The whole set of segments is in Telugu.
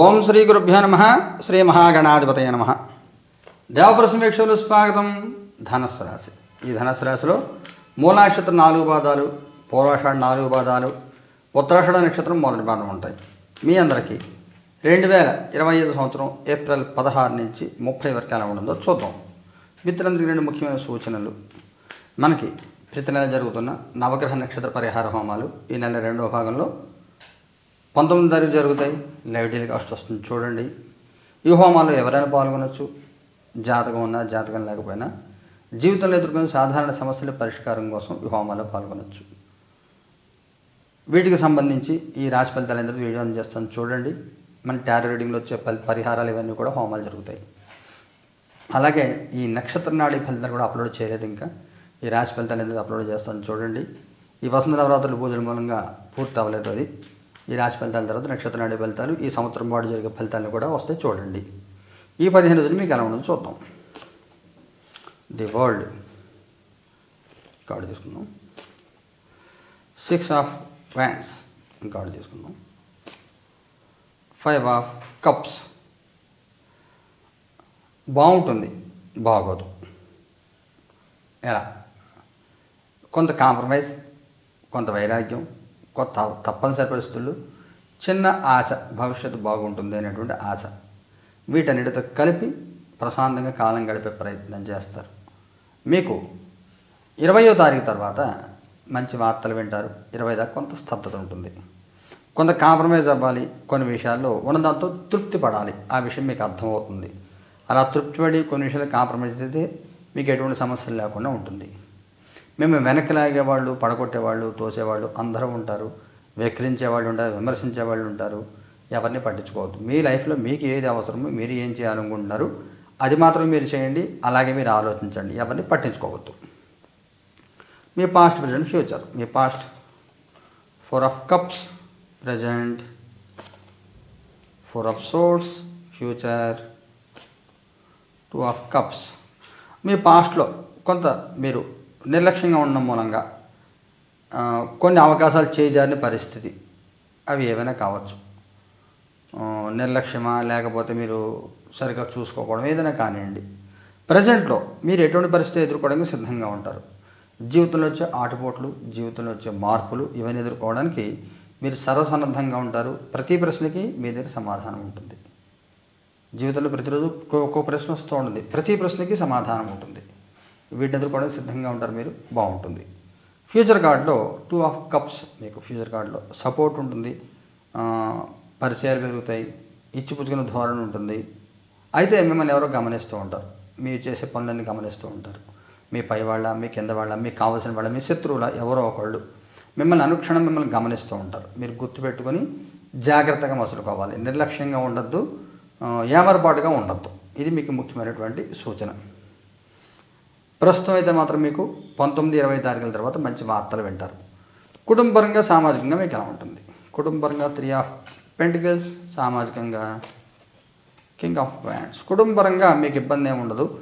ఓం శ్రీ గురుభ్యో నమ శ్రీ మహాగణాధిపతయ నమ. దేవప్రసమీక్షలు స్వాగతం ధనస్సు రాశి. ఈ ధనస్సు రాశిలో మూలాక్షత్రం నాలుగు పాదాలు పూర్వాషాఢ నాలుగు పాదాలు ఉత్తరాషాఢ నక్షత్రం మొదటి పాదం ఉంటాయి. మీ అందరికీ రెండు వేల ఇరవై ఐదు సంవత్సరం ఏప్రిల్ పదహారు నుంచి ముప్పై వరకు ఎలా ఉండదో చూద్దాం. మిత్రులందరికీ రెండు ముఖ్యమైన సూచనలు. మనకి ప్రతి నెల జరుగుతున్న నవగ్రహ నక్షత్ర పరిహార హోమాలు ఈ నెల రెండవ భాగంలో పంతొమ్మిది తారీఖు జరుగుతాయి. లైవ్ టెలికాస్ట్ వస్తుంది చూడండి. ఈ హోమాల్లో ఎవరైనా పాల్గొనొచ్చు. జాతకం ఉన్నా జాతకం లేకపోయినా. జీవితంలో ఎదుర్కొనే సాధారణ సమస్యల పరిష్కారం కోసం ఈ హోమాల్లో పాల్గొనొచ్చు. వీటికి సంబంధించి ఈ రాశి ఫలితాలు ఎందుకు వీడియో చేస్తాను చూడండి. మన టారో రీడింగ్లో వచ్చే పరిహారాలు ఇవన్నీ కూడా హోమాలు జరుగుతాయి. అలాగే ఈ నక్షత్ర నాడి ఫలితాలు కూడా అప్లోడ్ చేయలేదు ఇంకా. ఈ రాశి ఫలితాలు ఎందుకు అప్లోడ్ చేస్తాను చూడండి. ఈ వసంత నవరాత్రుల పూజల మూలంగా పూర్తి అవ్వలేదు అది. ఈ రాశి ఫలితాల తర్వాత నక్షత్ర నాడి ఫలితాలు ఈ సంవత్సరం పాటు జరిగే ఫలితాలు కూడా వస్తే చూడండి. ఈ పదిహేను రోజులు మీకు ఎలా ఉండదు చూద్దాం. ది వరల్డ్ కార్డు తీసుకుందాం. సిక్స్ ఆఫ్ వ్యాండ్స్ కార్డు తీసుకుందాం. ఫైవ్ ఆఫ్ కప్స్ బాగుంటుంది. బాగోదు. ఎలా? కొంత కాంప్రమైజ్ కొంత వైరాగ్యం కొత్త తప్పనిసరి పరిస్థితులు చిన్న ఆశ భవిష్యత్తు బాగుంటుంది అనేటువంటి ఆశ. వీటన్నిటితో కలిపి ప్రశాంతంగా కాలం గడిపే ప్రయత్నం చేస్తారు. మీకు ఇరవయో తారీఖు తర్వాత మంచి వార్తలు వింటారు. ఇరవై దాకా కొంత స్తబ్దత ఉంటుంది. కొంత కాంప్రమైజ్ అవ్వాలి. కొన్ని విషయాల్లో ఉన్నదాంతో తృప్తి పడాలి. ఆ విషయం మీకు అర్థమవుతుంది. అలా తృప్తి పడి కొన్ని విషయాలు కాంప్రమైజ్ అయితే మీకు ఎటువంటి సమస్యలు లేకుండా ఉంటుంది. మేము వెనక్కి లాగేవాళ్ళు పడగొట్టేవాళ్ళు తోసేవాళ్ళు అందరూ ఉంటారు. వెక్రించేవాళ్ళు ఉంటారు విమర్శించేవాళ్ళు ఉంటారు. ఎవరిని పట్టించుకోవద్దు. మీ లైఫ్లో మీకు ఏది అవసరమో మీరు ఏం చేయాలనుకుంటున్నారు అది మాత్రం మీరు చేయండి అలాగే మీరు ఆలోచించండి. ఎవరిని పట్టించుకోవద్దు. మీ past present future. Me past four of cups present four of swords future two of cups. మీ పాస్ట్లో కొంత మీరు నిర్లక్ష్యంగా ఉండడం మూలంగా కొన్ని అవకాశాలు చేజారిన పరిస్థితి. అవి ఏవైనా కావచ్చు. నిర్లక్ష్యమా లేకపోతే మీరు సరిగ్గా చూసుకోకపోవడం ఏదైనా కానివ్వండి. ప్రజెంట్లో మీరు ఎటువంటి పరిస్థితి ఎదుర్కోవడానికి సిద్ధంగా ఉంటారు? జీవితంలో వచ్చే ఆటపోట్లు జీవితంలో వచ్చే మార్పులు ఇవన్నీ ఎదుర్కోవడానికి మీరు సర్వసన్నద్ధంగా ఉంటారు. ప్రతి ప్రశ్నకి మీ దగ్గర సమాధానం ఉంటుంది. జీవితంలో ప్రతిరోజు ఒక్కొక్క ప్రశ్న వస్తూ ఉంటుంది. ప్రతి ప్రశ్నకి సమాధానం ఉంటుంది. వీటిని ఎదుర్కోవడానికి సిద్ధంగా ఉంటారు మీరు. బాగుంటుంది. ఫ్యూచర్ కార్డులో టూ ఆఫ్ కప్స్ మీకు ఫ్యూచర్ కార్డులో సపోర్ట్ ఉంటుంది. పరిచయాలు పెరుగుతాయి. ఇచ్చిపుచ్చుకునే ధోరణి ఉంటుంది. అయితే మిమ్మల్ని ఎవరో గమనిస్తూ ఉంటారు. మీరు చేసే పనులన్నీ గమనిస్తూ ఉంటారు. మీ పై వాళ్ళ మీ కింద వాళ్ళ మీకు కావాల్సిన వాళ్ళ మీ శత్రువుల ఎవరో ఒకళ్ళు మిమ్మల్ని అనుక్షణం మిమ్మల్ని గమనిస్తూ ఉంటారు. మీరు గుర్తుపెట్టుకొని జాగ్రత్తగా మసులుకోవాలి. నిర్లక్ష్యంగా ఉండద్దు. ఏమరపాటుగా ఉండద్దు. ఇది మీకు ముఖ్యమైనటువంటి సూచన. ప్రస్తుతం అయితే మాత్రం మీకు పంతొమ్మిది ఇరవై తారీఖుల తర్వాత మంచి వార్తలు వింటారు. కుటుంబపరంగా సామాజికంగా మీకు ఎలా ఉంటుంది? కుటుంబపరంగా త్రీ ఆఫ్ పెంటికల్స్ సామాజికంగా కింగ్ ఆఫ్ బ్యాండ్స్ కుటుంబపరంగా మీకు ఇబ్బంది ఏమి ఉండదు.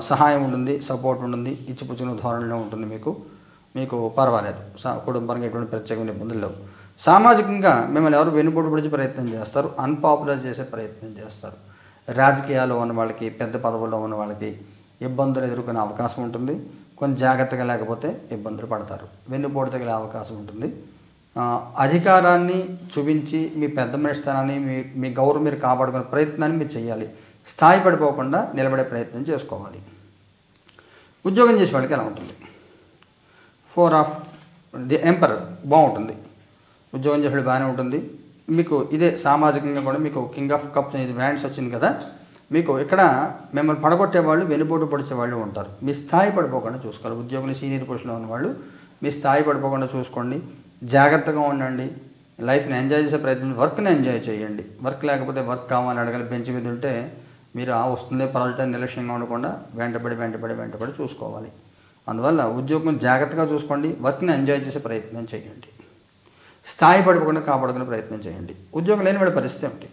సహాయం ఉంటుంది సపోర్ట్ ఉంటుంది ఇచ్చిపుచ్చిన ధోరణిలో ఉంటుంది మీకు. మీకు పర్వాలేదు. సా- కుటుంబపరంగా ఎటువంటి ప్రత్యేకమైన ఇబ్బందులు లేవు. సామాజికంగా మిమ్మల్ని ఎవరు వెనుపోటు పడిచే ప్రయత్నం చేస్తారు అన్పాపులర్ చేసే ప్రయత్నం చేస్తారు. రాజకీయాల్లో ఉన్న వాళ్ళకి పెద్ద పదవుల్లో ఉన్న వాళ్ళకి ఇబ్బందులు ఎదుర్కొనే అవకాశం ఉంటుంది. కొంచెం జాగ్రత్తగా లేకపోతే ఇబ్బందులు పడతారు. వెన్నుపోటు తగిలే అవకాశం ఉంటుంది. అధికారాన్ని చూపించి మీ పెద్ద మనిషితనాన్ని మీ మీ గౌరవం మీరు కాపాడుకునే ప్రయత్నాన్ని మీరు చేయాలి. స్థాయి పడిపోకుండా నిలబడే ప్రయత్నం చేసుకోవాలి. ఉద్యోగం చేసే వాళ్ళకి ఎలా ఉంటుంది? ఫోర్ ఆఫ్ ది ఎంపర్ బాగుంటుంది. ఉద్యోగం చేసే బాగానే ఉంటుంది. మీకు ఇదే సామాజికంగా కూడా మీకు కింగ్ ఆఫ్ కప్స్ ఇది వ్యాండ్స్ వచ్చింది కదా మీకు ఇక్కడ మిమ్మల్ని పడగొట్టే వాళ్ళు వెనుపోటు పడిచేవాళ్ళు ఉంటారు. మీ స్థాయి పడిపోకుండా చూసుకోవాలి. ఉద్యోగులు సీనియర్ పొజిషన్లో ఉన్నవాళ్ళు మీ స్థాయి పడిపోకుండా చూసుకోండి. జాగ్రత్తగా ఉండండి. లైఫ్ని ఎంజాయ్ చేసే ప్రయత్నం వర్క్ని ఎంజాయ్ చేయండి. వర్క్ లేకపోతే వర్క్ కావాలని అడగాలి. బెంచ్ మీద ఉంటే మీరు ఆ వస్తుందే పర్వాలేదు నిర్లక్ష్యంగా ఉండకుండా వెంటబడి వెంటబడి వెంటబడి చూసుకోవాలి. అందువల్ల ఉద్యోగం జాగ్రత్తగా చూసుకోండి. వర్క్ని ఎంజాయ్ చేసే ప్రయత్నం చేయండి. స్థాయి పడిపోకుండా కాపాడుకునే ప్రయత్నం చేయండి. ఉద్యోగం లేని వాడి పరిస్థితి ఏమిటి?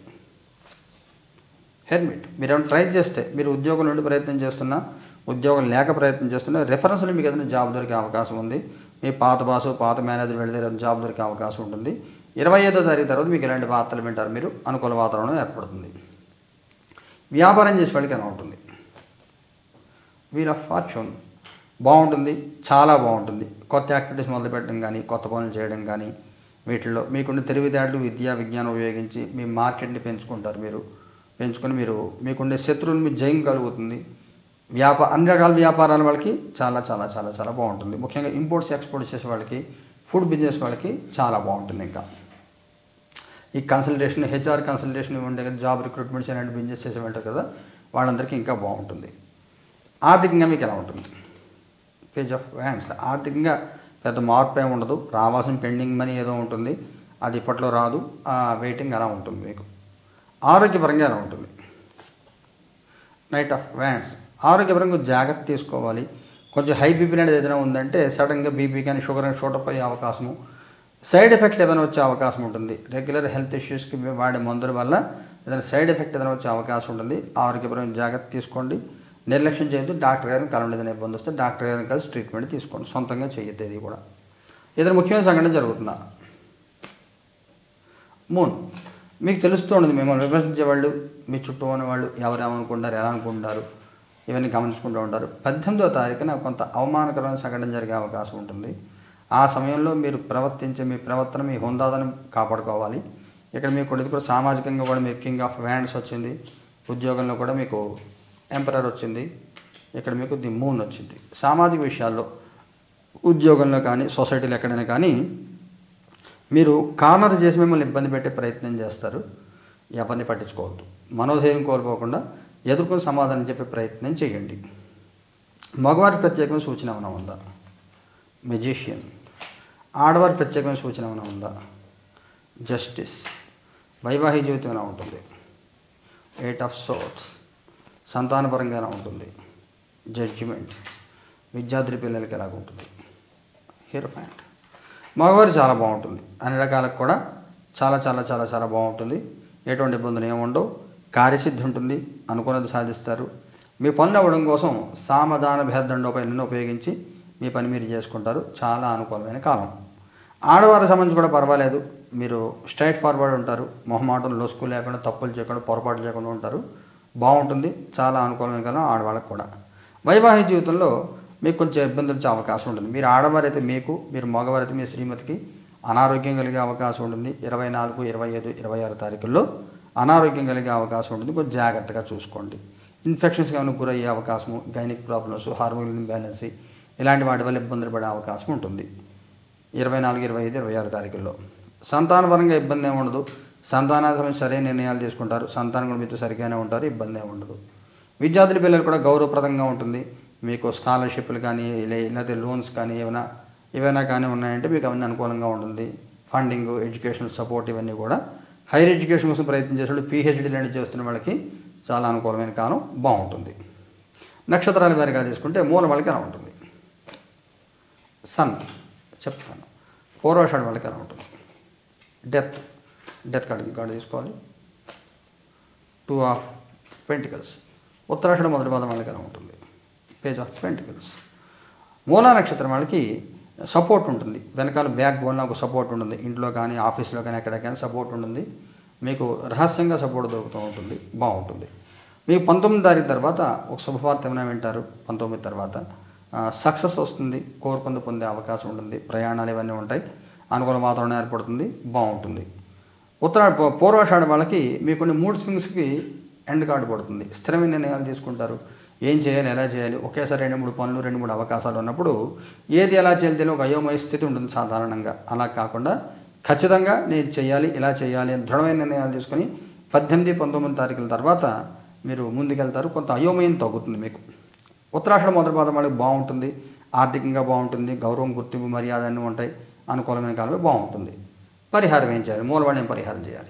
హెల్మెట్ మీరు ఏమైనా ట్రై చేస్తే మీరు ఉద్యోగం నుండి ప్రయత్నం చేస్తున్నా ఉద్యోగం లేక ప్రయత్నం చేస్తున్నా రెఫరెన్స్లు మీకు ఏదైనా జాబ్ దొరికే అవకాశం ఉంది. మీ పాత బాసు పాత మేనేజర్ వెళ్ళే జాబ్ దొరికే అవకాశం ఉంటుంది. ఇరవై ఐదో తారీఖు తర్వాత మీకు ఇలాంటి వార్తలు వింటారు మీరు? అనుకూల వాతావరణం ఏర్పడుతుంది. వ్యాపారం చేసే వాళ్ళకి ఎలా ఉంటుంది? వీల్ ఆఫ్ ఫార్చ్యూన్ బాగుంటుంది చాలా బాగుంటుంది. కొత్త యాక్టివిటీస్ మొదలు పెట్టడం కానీ కొత్త పనులు చేయడం కానీ వీటిల్లో మీకుండే తెలివితేటలు విద్యా విజ్ఞానం ఉపయోగించి మీ మార్కెట్ని పెంచుకుంటారు మీరు. పెంచుకొని మీరు మీకుండే శత్రువులు మీ జయం కలుగుతుంది. వ్యాపా అన్ని రకాల వ్యాపారాల వాళ్ళకి చాలా చాలా చాలా చాలా బాగుంటుంది. ముఖ్యంగా ఇంపోర్ట్స్ ఎక్స్పోర్ట్స్ చేసే వాళ్ళకి ఫుడ్ బిజినెస్ వాళ్ళకి చాలా బాగుంటుంది ఇంకా. ఈ కన్సల్టేషన్ హెచ్ఆర్ కన్సల్టేషన్ ఉండే కదా జాబ్ రిక్రూట్మెంట్స్ ఇలాంటి బిజినెస్ చేసే ఉంటారు కదా వాళ్ళందరికీ ఇంకా బాగుంటుంది. ఆర్థికంగా మీకు ఎలా ఉంటుంది? పేజ్ ఆఫ్ హ్యాండ్స్ ఆర్థికంగా పెద్ద మార్పు ఏమి ఉండదు. రావాల్సిన పెండింగ్ మనీ ఏదో ఉంటుంది. అది ఇప్పట్లో రాదు. ఆ వెయిటింగ్ అలా ఉంటుంది మీకు. ఆరోగ్యపరంగా ఎలా ఉంటుంది? నైట్ ఆఫ్ వ్యాండ్స్ ఆరోగ్యపరంగా జాగ్రత్త తీసుకోవాలి. కొంచెం హై బీపీ అనేది ఏదైనా ఉందంటే సడన్గా బీపీ కానీ షుగర్ కానీ షూటప్ అయ్యే అవకాశము. సైడ్ ఎఫెక్ట్ ఏదైనా వచ్చే అవకాశం ఉంటుంది. రెగ్యులర్ హెల్త్ ఇష్యూస్కి వాడే మందుల వల్ల ఏదైనా సైడ్ ఎఫెక్ట్ ఏదైనా వచ్చే అవకాశం ఉంటుంది. ఆరోగ్యపరమైన జాగ్రత్త తీసుకోండి. నిర్లక్ష్యం చేయొద్దు. డాక్టర్ గారిని కలవండి. ఏదైనా ఇబ్బంది వస్తే డాక్టర్ గారిని కలిసి ట్రీట్మెంట్ తీసుకోండి. సొంతంగా చేయొద్దు ఇది కూడా. ఏదైనా ముఖ్యమైన సంఘటన జరుగుతుందా? మూన్ మీకు తెలుస్తూ ఉండదు మిమ్మల్ని విమర్శించే వాళ్ళు మీ చుట్టూ ఉన్న వాళ్ళు ఎవరేమనుకుంటారు ఎలా అనుకుంటారు ఇవన్నీ గమనించుకుంటూ ఉంటారు. పద్దెనిమిదో తారీఖున కొంత అవమానకరమైన సంఘటన జరిగే అవకాశం ఉంటుంది. ఆ సమయంలో మీరు ప్రవర్తించే మీ ప్రవర్తన మీ హుందాదనం కాపాడుకోవాలి. ఇక్కడ మీకు ఇది కూడా సామాజికంగా కూడా మీకు కింగ్ ఆఫ్ వ్యాండ్స్ వచ్చింది. ఉద్యోగంలో కూడా మీకు ఎంపరర్ వచ్చింది. ఇక్కడ మీకు ది మూన్ వచ్చింది. సామాజిక విషయాల్లో ఉద్యోగంలో కానీ సొసైటీలో ఎక్కడైనా కానీ మీరు కార్నర్ చేసి మిమ్మల్ని ఇబ్బంది పెట్టే ప్రయత్నం చేస్తారు. ఎవరిని పట్టించుకోవద్దు. మనోధైర్యం కోల్పోకుండా ఎదుర్కొని సమాధానం చెప్పే ప్రయత్నం చేయండి. మగవారి ప్రత్యేకమైన సూచన ఏమైనా ఉందా? మెజీషియన్. ఆడవారి ప్రత్యేకమైన సూచన ఏమైనా ఉందా? జస్టిస్. వైవాహిక జీవితం ఎలా ఉంటుంది? ఎయిట్ ఆఫ్ సోట్స్ సంతానపరంగా ఎలా ఉంటుంది? జడ్జిమెంట్. విద్యార్థి పిల్లలకి ఎలాగ ఉంటుంది హీరో ప్యాంట్ మగవారు చాలా బాగుంటుంది. అన్ని రకాలకు కూడా చాలా చాలా చాలా చాలా బాగుంటుంది. ఎటువంటి ఇబ్బందులు ఏముండవు కార్యసిద్ధి ఉంటుంది. అనుకున్నది సాధిస్తారు. మీ పనులు అవ్వడం కోసం సామధాన భేదండోపాయాలను ఉపయోగించి మీ పని మీరు చేసుకుంటారు. చాలా అనుకూలమైన కాలం. ఆడవారి సంబంధించి కూడా పర్వాలేదు. మీరు స్ట్రైట్ ఫార్వర్డ్ ఉంటారు. మొహమాటం లొసుకు లేకుండా తప్పులు చేయకుండా పొరపాటు చేయకుండా ఉంటారు. బాగుంటుంది. చాలా అనుకూలమైన కాలం ఆడవాళ్ళకు కూడా. వైవాహిక జీవితంలో మీకు కొంచెం ఇబ్బందులు వచ్చే అవకాశం ఉంటుంది. మీరు ఆడవారైతే మీకు మీరు మగవారైతే మీ శ్రీమతికి అనారోగ్యం కలిగే అవకాశం ఉంటుంది. ఇరవై నాలుగు ఇరవై ఐదు ఇరవై ఆరు తారీఖుల్లో అనారోగ్యం కలిగే అవకాశం ఉంటుంది. కొంచెం జాగ్రత్తగా చూసుకోండి. ఇన్ఫెక్షన్స్ ఏమైనా గురయ్యే అవకాశము గైనిక్ ప్రాబ్లమ్స్ హార్మోన్ ఇంబ్యాలెన్స్ ఇలాంటి వాటి వల్ల ఇబ్బందులు పడే అవకాశం ఉంటుంది. ఇరవై నాలుగు ఇరవై ఐదు ఇరవై ఆరు తారీఖుల్లో. సంతానపరంగా ఇబ్బంది ఏమి ఉండదు. సంతానార్థం సరైన నిర్ణయాలు తీసుకుంటారు. సంతానం కూడా మీతో సరిగానే ఉంటారు. ఇబ్బంది ఏమి ఉండదు. విద్యార్థుల పిల్లలు కూడా గౌరవప్రదంగా ఉంటుంది. మీకు స్కాలర్షిప్లు కానీ లేదా లోన్స్ కానీ ఏమైనా ఏవైనా కానీ ఉన్నాయంటే మీకు అవన్నీ అనుకూలంగా ఉంటుంది. ఫండింగ్ ఎడ్యుకేషనల్ సపోర్ట్ ఇవన్నీ కూడా. హైయర్ ఎడ్యుకేషన్ కోసం ప్రయత్నం చేసేవాళ్ళు పిహెచ్డీ లాంటి చేస్తున్న వాళ్ళకి చాలా అనుకూలమైన కాలం బాగుంటుంది. నక్షత్రాల వారిగా తీసుకుంటే మూల వాళ్ళకి ఎలా ఉంటుంది? సన్ చెప్తాను. పూర్వాషాఢ వాళ్ళకి ఎలా ఉంటుంది? డెత్ డెత్ కార్డు కార్డు తీసుకోవాలి. Two of pentacles. ఉత్తరాషాఢ మొదటి పదం వాళ్ళకి ఎలా ఉంటుంది? Page of pentacles. మూలా నక్షత్రం వాళ్ళకి సపోర్ట్ ఉంటుంది. వెనకాల బ్యాక్ బోన్లో ఒక సపోర్ట్ ఉంటుంది. ఇంట్లో కానీ ఆఫీస్లో కానీ ఎక్కడికైనా సపోర్ట్ ఉంటుంది. మీకు రహస్యంగా సపోర్ట్ దొరుకుతూ ఉంటుంది. బాగుంటుంది. మీకు పంతొమ్మిది తారీఖు తర్వాత ఒక శుభవార్త ఏమైనా వింటారు? పంతొమ్మిది తర్వాత. సక్సెస్ వస్తుంది. కోరుకుంది పొందే అవకాశం ఉంటుంది. ప్రయాణాలు ఇవన్నీ ఉంటాయి. అనుకూల వాతావరణం ఏర్పడుతుంది. బాగుంటుంది. ఉత్తర పూర్వాషాఢ వాళ్ళకి మీకు కొన్ని మూడు స్వింగ్స్కి ఎండ్ కార్డు పడుతుంది. స్థిరమైన నిర్ణయాలు తీసుకుంటారు. ఏం చేయాలి ఎలా చేయాలి? ఒకేసారి రెండు మూడు పనులు రెండు మూడు అవకాశాలు ఉన్నప్పుడు ఏది ఎలా చేయాలి తెలియని ఒక అయోమయ స్థితి ఉంటుంది సాధారణంగా. అలా కాకుండా ఖచ్చితంగా నేను చేయాలి ఇలా చేయాలి అని దృఢమైన నిర్ణయాలు తీసుకొని పద్దెనిమిది పంతొమ్మిది తారీఖుల తర్వాత మీరు ముందుకెళ్తారు. కొంత అయోమయం తగ్గుతుంది మీకు. ఉత్తరాషాఢ మొదటి పాదం వాళ్ళకి బాగుంటుంది ఆర్థికంగా బాగుంటుంది గౌరవం గుర్తింపు మర్యాద అన్నీ ఉంటాయి. అనుకూలమైన కాలమే బాగుంటుంది. పరిహారం ఏం చేయాలి? మూలవాళ్ళు ఏం పరిహారం చేయాలి.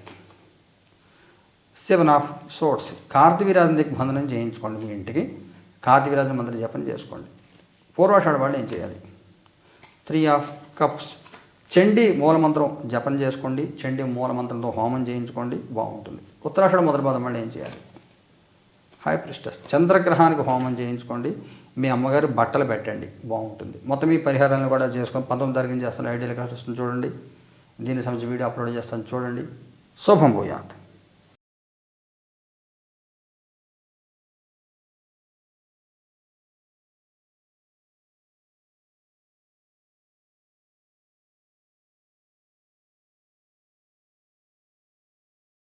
Seven of swords. కార్తీవీరాజన దిగ్బంధనం చేయించుకోండి మీ ఇంటికి. కార్తీవీరాజన మంత్ర జపం చేసుకోండి. పూర్వాషాఢ వాళ్ళు ఏం చేయాలి? Three of cups. చండీ మూలమంత్రం జపం చేసుకోండి. చండీ మూలమంత్రంతో హోమం చేయించుకోండి. బాగుంటుంది. ఉత్తరాషాఢ మొదటి పాదం వాళ్ళు ఏం చేయాలి? High priestess. చంద్రగ్రహానికి హోమం చేయించుకోండి. మీ అమ్మగారు బట్టలు పెట్టండి. బాగుంటుంది. మొత్తం ఈ పరిహారాలను కూడా చేసుకొని పంతొమ్మిది తారీఖున చేస్తున్న ఐడియల్ కాస్ట్ వస్తుంది చూడండి. దీనికి సంబంధించి వీడియో అప్లోడ్ చేస్తాను. చూడండి. శుభం భూయాత్.